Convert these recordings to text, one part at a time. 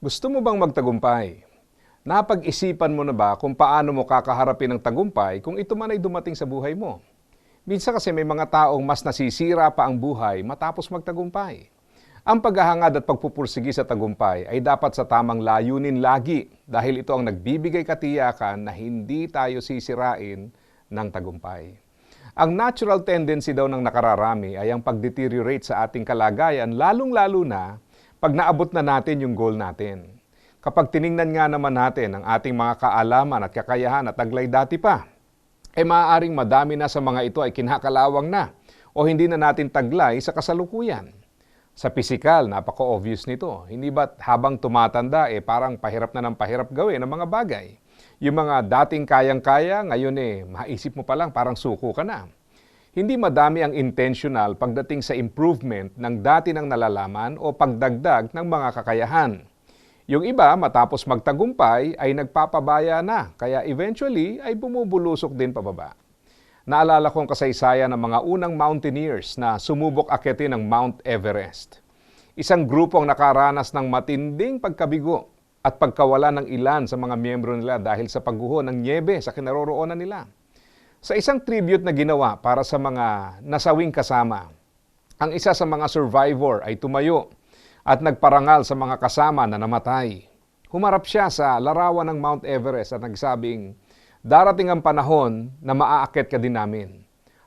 Gusto mo bang magtagumpay? Napag-isipan mo na ba kung paano mo kakaharapin ang tagumpay kung ito man ay dumating sa buhay mo? Minsan kasi may mga taong mas nasisira pa ang buhay matapos magtagumpay. Ang paghahangad at pagpupursigi sa tagumpay ay dapat sa tamang layunin lagi dahil ito ang nagbibigay katiyakan na hindi tayo sisirain ng tagumpay. Ang natural tendency daw ng nakararami ay ang pag-deteriorate sa ating kalagayan lalong-lalo na pag naabot na natin yung goal natin. Kapag tiningnan nga naman natin ang ating mga kaalaman at kakayahan at taglay dati pa, eh maaaring madami na sa mga ito ay kinakalawang na o hindi na natin taglay sa kasalukuyan. Sa pisikal, napaka-obvious nito. Hindi ba habang tumatanda, eh parang pahirap na ng pahirap gawin ang mga bagay. Yung mga dating kayang-kaya, ngayon eh, maisip mo pa lang parang suko ka na. Hindi madami ang intentional pagdating sa improvement ng dati ng nalalaman o pagdagdag ng mga kakayahan. Yung iba, matapos magtagumpay, ay nagpapabaya na, kaya eventually ay bumubulusok din pababa. Naalala ko ang kasaysayan ng mga unang mountaineers na sumubok akitin ng Mount Everest. Isang grupong nakaranas ng matinding pagkabigo at pagkawala ng ilan sa mga miyembro nila dahil sa pagguho ng niebe sa kinaroroonan nila. Sa isang tribute na ginawa para sa mga nasawing kasama, ang isa sa mga survivor ay tumayo at nagparangal sa mga kasama na namatay. Humarap siya sa larawan ng Mount Everest at nagsabing, Darating ang panahon na maaakit ka din namin.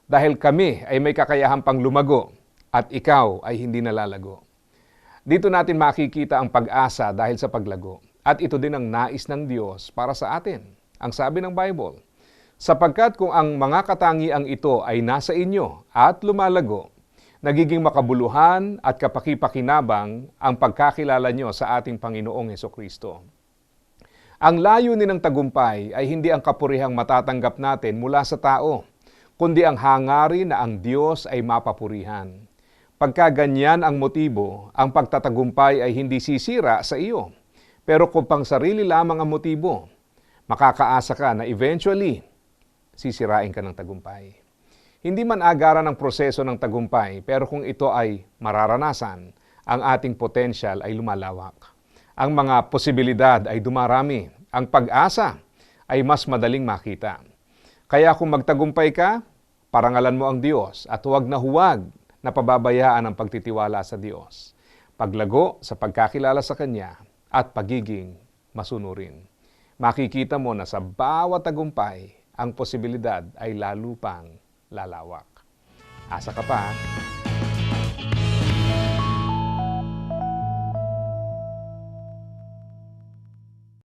Dahil kami ay may kakayahan pang lumago at ikaw ay hindi nalalago. Dito natin makikita ang pag-asa dahil sa paglago. At ito din ang nais ng Diyos para sa atin. Ang sabi ng Bible, sapagkat kung ang mga katangiang ito ay nasa inyo at lumalago, nagiging makabuluhan at kapakipakinabang ang pagkakilala nyo sa ating Panginoong Heso Kristo. Ang layunin ng tagumpay ay hindi ang kapurihang matatanggap natin mula sa tao, kundi ang hangarin na ang Diyos ay mapapurihan. Pagka ganyan ang motibo, ang pagtatagumpay ay hindi sisira sa iyo. Pero kung pang sarili lamang ang motibo, makakaasa ka na eventually, sisirain ka ng tagumpay. Hindi man agaran ang proseso ng tagumpay, pero kung ito ay mararanasan, ang ating potensyal ay lumalawak. Ang mga posibilidad ay dumarami. Ang pag-asa ay mas madaling makita. Kaya kung magtagumpay ka, parangalan mo ang Diyos at huwag na huwag na pababayaan ang pagtitiwala sa Diyos. Paglago sa pagkakilala sa Kanya at pagiging masunurin. Makikita mo na sa bawat tagumpay, ang posibilidad ay lalo pang lalawak. Asa ka pa?